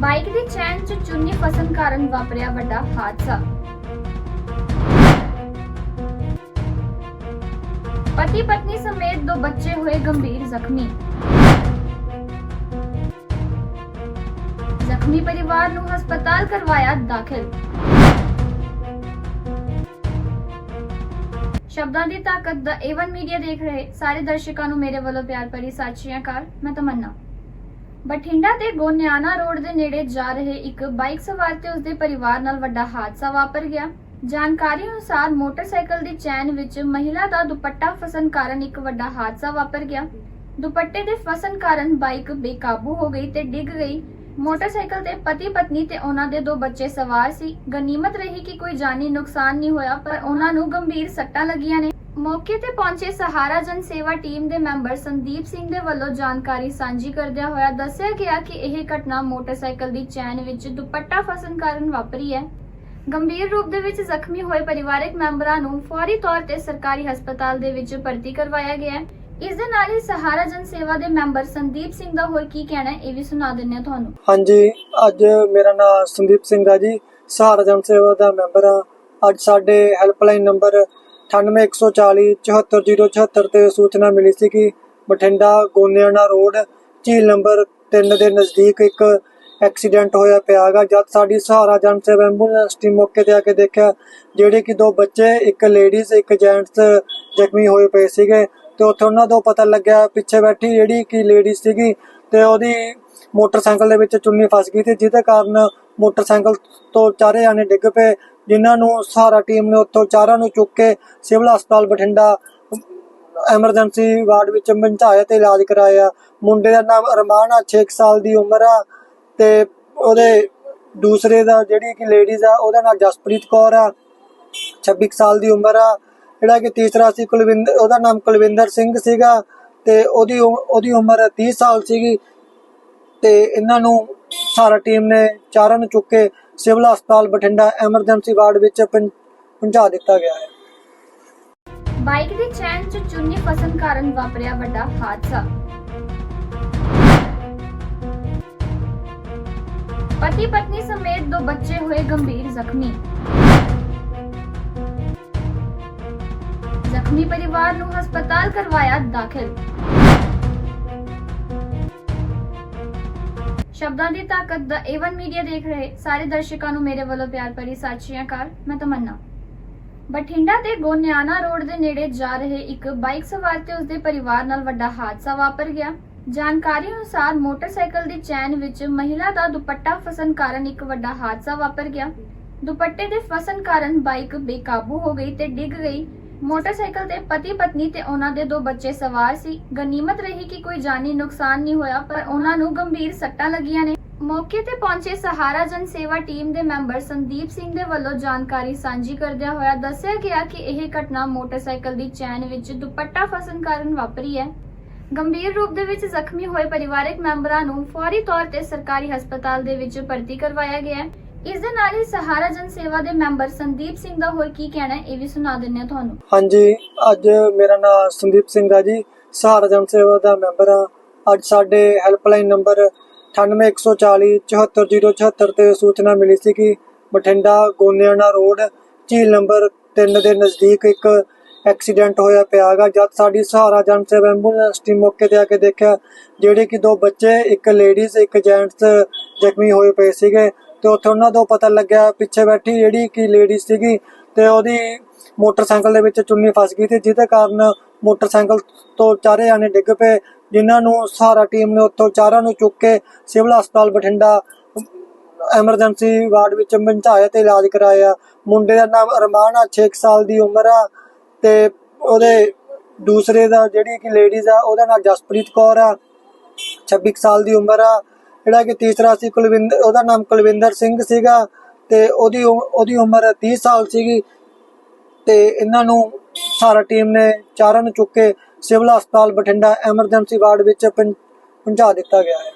Bike ਦੀ ਚੈਨ 'ਚ ਚੁੰਨੀ ਫਸਣ ਕਾਰਨ ਵਾਪਰਿਆ ਵੱਡਾ ਹਾਦਸਾ। ਪਤੀ ਪਤਨੀ ਸਮੇਤ ਦੋ ਬੱਚੇ ਹੋਏ ਗੰਭੀਰ ਜ਼ਖਮੀ। ਜ਼ਖਮੀ ਪਰਿਵਾਰ ਨੂੰ ਹਸਪਤਾਲ ਕਰਵਾਇਆ ਦਾਖਲ। ਸ਼ਬਦਾਂ ਦੀ ਤਾਕਤ ਦਾ ਏਵਨ ਮੀਡੀਆ ਦੇਖ ਰਹੇ ਸਾਰੇ ਦਰਸ਼ਕਾਂ ਨੂੰ ਮੇਰੇ ਵੱਲੋਂ ਪਿਆਰ ਭਰੀ ਸਤਿ ਸ਼੍ਰੀ ਅਕਾਲ। ਮੈਂ ਤਮੰਨਾ। ਬਠਿੰਡਾ ਦੇ ਗੋਨਿਆਣਾ ਰੋਡ ਦੇ ਨੇੜੇ ਜਾ ਰਹੇ ਇੱਕ ਬਾਈਕ ਸਵਾਰ ਤੇ ਉਸਦੇ ਪਰਿਵਾਰ ਨਾਲ ਵੱਡਾ ਹਾਦਸਾ ਵਾਪਰ ਗਿਆ। ਜਾਣਕਾਰੀ ਅਨੁਸਾਰ ਮੋਟਰਸਾਈਕਲ ਦੀ ਚੈਨ ਵਿੱਚ ਮਹਿਲਾ ਦਾ ਦੁਪੱਟਾ ਫਸਣ ਕਾਰਨ ਇੱਕ ਵੱਡਾ ਹਾਦਸਾ ਵਾਪਰ ਗਿਆ। ਦੁਪੱਟੇ ਦੇ ਫਸਣ ਕਾਰਨ ਬਾਈਕ ਬੇਕਾਬੂ ਹੋ ਗਈ ਤੇ ਡਿੱਗ ਗਈ। ਮੋਟਰਸਾਈਕਲ ਤੇ ਪਤੀ ਪਤਨੀ ਤੇ ਉਹਨਾਂ ਦੇ ਦੋ ਬੱਚੇ ਸਵਾਰ ਸੀ। ਗਨੀਮਤ ਰਹੀ ਕਿ ਕੋਈ ਜਾਨੀ ਨੁਕਸਾਨ ਨਹੀਂ ਹੋਇਆ, ਪਰ ਉਹਨਾਂ ਨੂੰ ਗੰਭੀਰ ਸੱਟਾਂ ਲੱਗੀਆਂ ਨੇ। ਮੌਕੇ ਤੇ ਪਹੁੰਚੇ ਸਹਾਰਾ ਜਨ ਸੇਵਾ ਟੀਮ ਦੇ ਮੈਂਬਰ ਸੰਦੀਪ ਸਿੰਘ ਦੇ ਵੱਲੋਂ ਜਾਣਕਾਰੀ ਸਾਂਝੀ ਕਰਦਿਆਂ ਹੋਇਆ ਦੱਸਿਆ ਗਿਆ ਕਿ ਇਹ ਘਟਨਾ ਮੋਟਰਸਾਈਕਲ ਦੀ ਚੈਨ ਵਿੱਚ ਦੁਪੱਟਾ ਫਸਣ ਕਾਰਨ ਵਾਪਰੀ ਹੈ। ਗੰਭੀਰ ਰੂਪ ਦੇ ਵਿੱਚ ਜ਼ਖਮੀ ਹੋਏ ਪਰਿਵਾਰਕ ਮੈਂਬਰਾਂ ਨੂੰ ਫੌਰੀ ਤੌਰ ਤੇ ਸਰਕਾਰੀ ਹਸਪਤਾਲ ਦੇ ਵਿੱਚ ਭਰਤੀ ਕਰਵਾਇਆ ਗਿਆ ਹੈ। ਇਸ ਦੇ ਨਾਲ ਹੀ ਸਹਾਰਾ ਜਨ ਸੇਵਾ ਦੇ ਮੈਂਬਰ ਸੰਦੀਪ ਸਿੰਘ ਦਾ ਹੋਰ ਕੀ ਕਹਿਣਾ ਹੈ, ਇਹ ਵੀ ਸੁਣਾ ਦਿੰਨੇ ਹਾਂ ਤੁਹਾਨੂੰ। ਹਾਂਜੀ, ਅੱਜ ਮੇਰਾ ਨਾਮ ਸੰਦੀਪ ਸਿੰਘ ਆ ਜੀ। ਸਹਾਰਾ ਜਨ ਸੇਵਾ ਦਾ ਮੈਂਬਰ ਆ। ਅੱਜ ਸਾਡੇ ਹੈਲਪਲਾਈਨ ਨੰਬਰ 9814 74076 ਤੇ ਸੂਚਨਾ ਮਿਲੀ ਸੀ ਕਿ ਬਠਿੰਡਾ ਗੋਨਿਆਣਾ ਰੋਡ, ਝੀਲ ਨੰਬਰ 3 ਦੇ ਨਜ਼ਦੀਕ ਇੱਕ ਐਕਸੀਡੈਂਟ ਹੋਇਆ ਪਿਆਗਾ ਜਦ ਸਾਡੀ ਸਹਾਰਾ ਜਨ ਸੇਵਾ ਐਂਬੂਲੈਂਸ ਟੀਮ ਮੌਕੇ ਤੇ ਆ ਕੇ ਦੇਖਿਆ, ਜਿਹੜੇ ਕਿ ਦੋ ਬੱਚੇ, ਇੱਕ ਲੇਡੀਜ਼ ਇੱਕ ਜੈਂਟਸ ਜ਼ਖਮੀ ਹੋਏ ਪਏ ਸੀਗੇ ਤੇ ਉੱਥੇ ਉਹਨਾਂ ਤੋਂ ਪਤਾ ਲੱਗਿਆ, ਪਿੱਛੇ ਬੈਠੀ ਜਿਹੜੀ ਕਿ ਲੇਡੀ ਸੀਗੀ ਤੇ ਉਹਦੀ ਮੋਟਰਸਾਈਕਲ ਦੇ ਵਿੱਚ ਚੁੰਨੀ ਫਸ ਗਈ ਤੇ ਜਿਹਦੇ ਕਾਰਨ ਮੋਟਰਸਾਈਕਲ ਤੋਂ ਚਾਰੇ ਜਾਣੇ ਡਿੱਗ ਪਏ। ਜਿਨ੍ਹਾਂ ਨੂੰ ਸਹਾਰਾ ਟੀਮ ਨੇ ਉੱਥੋਂ ਚਾਰਾਂ ਨੂੰ ਚੁੱਕ ਕੇ ਸਿਵਲ ਹਸਪਤਾਲ ਬਠਿੰਡਾ ਐਮਰਜੈਂਸੀ ਵਾਰਡ ਵਿੱਚ ਪਹੁੰਚਾਇਆ ਤੇ ਇਲਾਜ ਕਰਾਇਆ। ਮੁੰਡੇ ਦਾ ਨਾਮ ਅਰਮਾਨ ਆ 6 ਸਾਲ ਦੀ ਉਮਰ ਆ ਤੇ ਉਹਦੇ ਦੂਸਰੇ ਦਾ ਜਿਹੜੀ ਕਿ ਲੇਡੀਜ਼ ਆ, ਉਹਦਾ ਨਾਮ ਜਸਪ੍ਰੀਤ ਕੌਰ ਆ 26 ਕੁ ਸਾਲ ਦੀ ਉਮਰ ਆ। ਜਿਹੜਾ ਕਿ ਤੀਸਰਾ ਸੀ ਕੁਲਵਿੰਦਰ ਉਹਦਾ ਨਾਮ ਕੁਲਵਿੰਦਰ ਸਿੰਘ ਸੀਗਾ ਤੇ ਉਹਦੀ ਉ- ਉਹਦੀ ਉਮਰ 30 ਸਾਲ ਸੀਗੀ ਤੇ ਇਹਨਾਂ ਨੂੰ ਸਾਰਾ ਟੀਮ ਨੇ ਚਾਰਾਂ ਨੂੰ ਚੁੱਕ ਕੇ ਸਿਵਲ ਹਸਪਤਾਲ ਬਠਿੰਡਾ ਐਮਰਜੈਂਸੀ ਵਾਰਡ ਵਿੱਚ ਪਹੁੰਚਾ ਦਿੱਤਾ ਗਿਆ ਹੈ। ਬਾਈਕ ਦੀ ਚੈਨ 'ਚ ਚੁੰਨੀ ਫਸਣ ਕਾਰਨ ਵਾਪਰਿਆ ਵੱਡਾ ਹਾਦਸਾ। ਪਤੀ ਪਤਨੀ ਸਮੇਤ ਦੋ ਬੱਚੇ ਹੋਏ ਗੰਭੀਰ ਜ਼ਖਮੀ। ਜ਼ਖਮੀ ਪਰਿਵਾਰ ਨੂੰ ਹਸਪਤਾਲ ਕਰਵਾਇਆ ਦਾਖਲ। ਸ਼ਬਦਾਂ ਦੀ ਤਾਕਤ ਦਾ ਏਵਨ ਮੀਡੀਆ ਦੇਖ ਰਹੇ ਸਾਰੇ ਦਰਸ਼ਕਾਂ ਨੂੰ ਮੇਰੇ ਵੱਲੋਂ ਪਿਆਰ ਭਰੀ ਸਤਿ ਸ਼੍ਰੀ ਅਕਾਲ, ਮੈਂ ਤਮੰਨਾ। ਬਠਿੰਡਾ ਦੇ ਗੋਨਿਆਣਾ ਰੋਡ ਦੇ ਨੇੜੇ ਜਾ ਰਹੇ ਇੱਕ ਬਾਈਕ ਸਵਾਰ ਤੇ ਉਸਦੇ ਪਰਿਵਾਰ ਨਾਲ ਵੱਡਾ ਹਾਦਸਾ ਵਾਪਰ ਗਿਆ। ਜਾਣਕਾਰੀ ਅਨੁਸਾਰ ਮੋਟਰਸਾਈਕਲ ਦੀ ਚੈਨ ਵਿੱਚ ਮਹਿਲਾ ਦਾ ਦੁਪੱਟਾ ਫਸਣ ਕਾਰਨ ਇੱਕ ਵੱਡਾ ਹਾਦਸਾ ਵਾਪਰ ਗਿਆ। ਦੁਪੱਟੇ ਦੇ ਫਸਣ ਕਾਰਨ ਬਾਈਕ ਬੇਕਾਬੂ ਹੋ ਗਈ ਤੇ ਡਿੱਗ ਗਈ। ਮੋਟਰਸਾਈਕਲ ਤੇ ਪਤੀ ਪਤਨੀ ਤੇ ਉਹਨਾਂ ਦੇ ਦੋ ਬੱਚੇ ਸਵਾਰ ਸੀ। ਗਨੀਮਤ ਰਹੀ ਕਿ ਕੋਈ ਜਾਨੀ ਨੁਕਸਾਨ ਨਹੀਂ ਹੋਇਆ, ਪਰ ਉਹਨਾਂ ਨੂੰ ਗੰਭੀਰ ਸੱਟਾਂ ਲੱਗੀਆਂ ਨੇ। ਮੌਕੇ ਤੇ ਪਹੁੰਚੇ ਸਹਾਰਾ ਜਨ ਸੇਵਾ ਟੀਮ ਦੇ ਮੈਂਬਰ ਸੰਦੀਪ ਸਿੰਘ ਦੇ ਵੱਲੋਂ ਜਾਣਕਾਰੀ ਸਾਂਝੀ ਕਰਦਿਆਂ ਹੋਇਆ ਦੱਸਿਆ ਗਿਆ ਕਿ ਇਹ ਘਟਨਾ ਮੋਟਰਸਾਈਕਲ ਦੀ ਚੈਨ ਵਿੱਚ ਦੁਪੱਟਾ ਫਸਣ ਕਾਰਨ ਵਾਪਰੀ ਹੈ। ਗੰਭੀਰ ਰੂਪ ਦੇ ਵਿੱਚ ਜ਼ਖਮੀ ਹੋਏ ਪਰਿਵਾਰਕ ਮੈਂਬਰਾਂ ਨੂੰ ਫੌਰੀ ਤੌਰ ਤੇ ਸਰਕਾਰੀ ਹਸਪਤਾਲ ਦੇ ਵਿੱਚ ਭਰਤੀ ਕਰਵਾਇਆ ਗਿਆ ਹੈ। ਇਸ ਦੇ ਨਾਲ ਹੀ ਸਹਾਰਾ ਜਨ ਸੇਵਾ ਦੇ ਮੈਂਬਰ ਸੰਦੀਪ ਸਿੰਘ ਦਾ ਹੋਰ ਕੀ ਕਹਿਣਾ ਹੈ, ਇਹ ਵੀ ਸੁਣਾ ਦਿੰਨੇ ਹਾਂ ਤੁਹਾਨੂੰ। ਹਾਂਜੀ, ਅੱਜ ਮੇਰਾ ਨਾਮ ਸੰਦੀਪ ਸਿੰਘ ਆ ਜੀ। ਸਹਾਰਾ ਜਨ ਸੇਵਾ ਦਾ ਮੈਂਬਰ ਆ। ਅੱਜ ਸਾਡੇ ਹੈਲਪਲਾਈਨ ਨੰਬਰ 9814 74076 ਤੇ ਸੂਚਨਾ ਮਿਲੀ ਸੀ ਕਿ ਬਠਿੰਡਾ ਗੋਨਿਆਣਾ ਰੋਡ, ਝੀਲ ਨੰਬਰ 3 ਦੇ ਨਜ਼ਦੀਕ ਇੱਕ ਐਕਸੀਡੈਂਟ ਹੋਇਆ ਪਿਆਗਾ ਜਦ ਸਾਡੀ ਸਹਾਰਾ ਜਨ ਸੇਵਾ ਐਂਬੂਲੈਂਸ ਟੀਮ ਮੌਕੇ ਤੇ ਆ ਕੇ ਦੇਖਿਆ, ਜਿਹੜੇ ਕਿ ਦੋ ਬੱਚੇ, ਇੱਕ ਲੇਡੀਜ਼, ਇੱਕ ਜੈਂਟਸ ਜ਼ਖਮੀ ਹੋਏ ਪਏ ਸੀਗੇ। ਤੇ ਉੱਥੇ ਉਹਨਾਂ ਤੋਂ ਪਤਾ ਲੱਗਿਆ ਪਿੱਛੇ ਬੈਠੀ ਜਿਹੜੀ ਕਿ ਲੇਡੀ ਸੀਗੀ ਤੇ ਉਹਦੀ ਮੋਟਰਸਾਈਕਲ ਦੇ ਵਿੱਚ ਚੁੰਨੀ ਫਸ ਗਈ ਤੇ ਜਿਹਦੇ ਕਾਰਨ ਮੋਟਰਸਾਈਕਲ ਤੋਂ ਚਾਰੇ ਜਾਣੇ ਡਿੱਗ ਪਏ, ਜਿਨ੍ਹਾਂ ਨੂੰ ਸਹਾਰਾ ਟੀਮ ਨੇ ਉੱਥੋਂ ਚਾਰਾਂ ਨੂੰ ਚੁੱਕ ਕੇ ਸਿਵਲ ਹਸਪਤਾਲ ਬਠਿੰਡਾ ਐਮਰਜੈਂਸੀ ਵਾਰਡ ਵਿੱਚ ਪਹੁੰਚਾਇਆ ਤੇ ਇਲਾਜ ਕਰਾਇਆ। ਮੁੰਡੇ ਦਾ ਨਾਮ ਅਰਮਾਨ ਆ 6 ਸਾਲ ਦੀ ਉਮਰ ਆ ਤੇ ਉਹਦੇ ਦੂਸਰੇ ਦਾ ਜਿਹੜੀ ਕਿ ਲੇਡੀਜ਼ ਆ, ਉਹਦਾ ਨਾਮ ਜਸਪ੍ਰੀਤ ਕੌਰ ਆ 26 ਕੁ ਸਾਲ ਦੀ ਉਮਰ ਆ ਜਿਹੜਾ ਕਿ ਤੀਸਰਾ ਸੀ ਕੁਲਵਿੰਦਰ ਉਹਦਾ ਨਾਮ ਕੁਲਵਿੰਦਰ ਸਿੰਘ ਸੀਗਾ ਤੇ ਉਹਦੀ ਉ- ਉਹਦੀ ਉਮਰ 30 ਸਾਲ ਸੀਗੀ ਤੇ ਇਹਨਾਂ ਨੂੰ ਸਾਰਾ ਟੀਮ ਨੇ ਚਾਰਾਂ ਨੂੰ ਚੁੱਕ ਕੇ ਸਿਵਲ ਹਸਪਤਾਲ ਬਠਿੰਡਾ ਐਮਰਜੈਂਸੀ ਵਾਰਡ ਵਿੱਚ ਪਹੁੰ- ਪਹੁੰਚਾ ਦਿੱਤਾ ਗਿਆ ਹੈ।